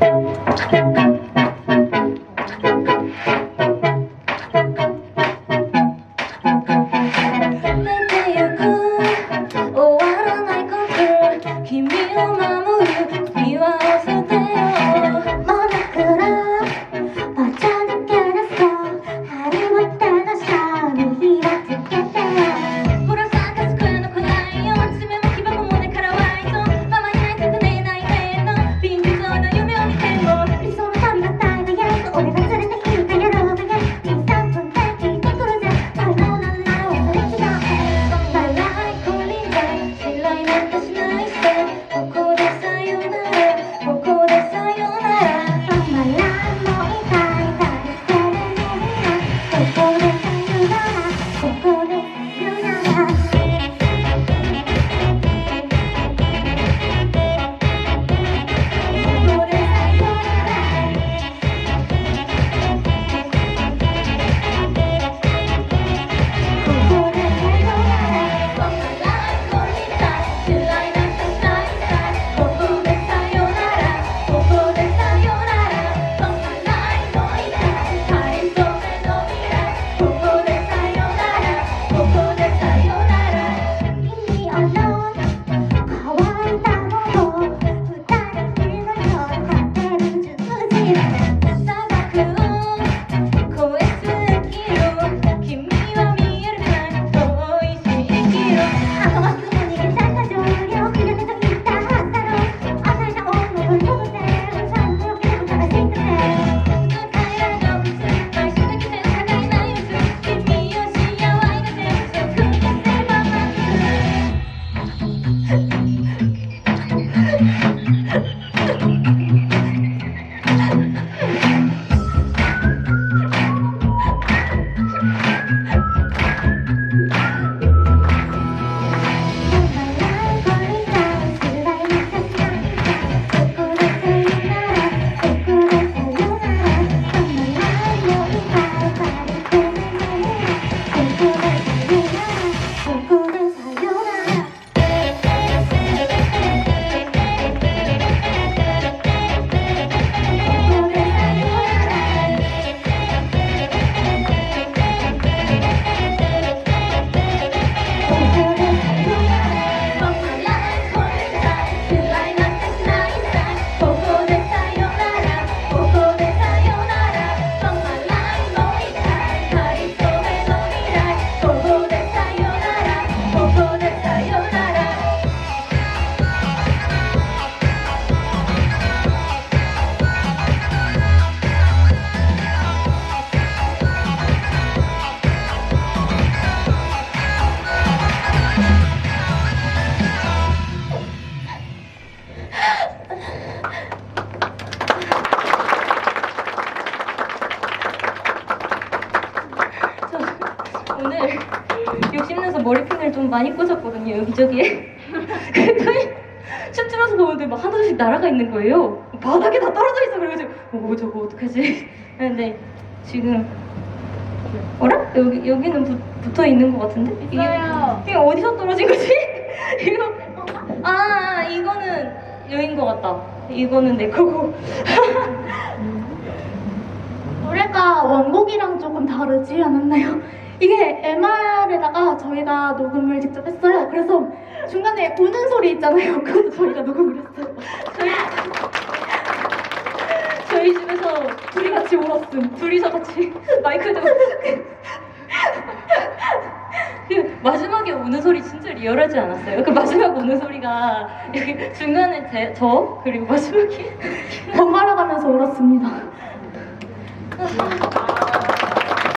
Thank you. 머리핀을 좀 많이 꽂았거든요 여기저기에 그랬더니 춤추면서 보는데 막 하나씩 날아가 있는 거예요 바닥에 다 떨어져 있어 그래가지고 어 저거 어떡하지 근데 지금 어라? 여기, 여기는 부, 붙어 있는 것 같은데? 이게, 이게 어디서 떨어진 거지? 이거 아 이거는 여인 것 같다 이거는 내 거고 노래가 원곡이랑 조금 다르지 않았나요? 이게 MR에다가 저희가 녹음을 직접 했어요. 그래서 중간에 우는 소리 있잖아요. 그것도 저희가 녹음을 했어요. 저희 저희 집에서 둘이 같이 울었음. 둘이서 같이 마이크 대고 그 마지막에 우는 소리 진짜 리얼하지 않았어요? 그 마지막 우는 소리가 여기 중간에 제, 저 그리고 마지막에 번갈아 가면서 울었습니다. 아,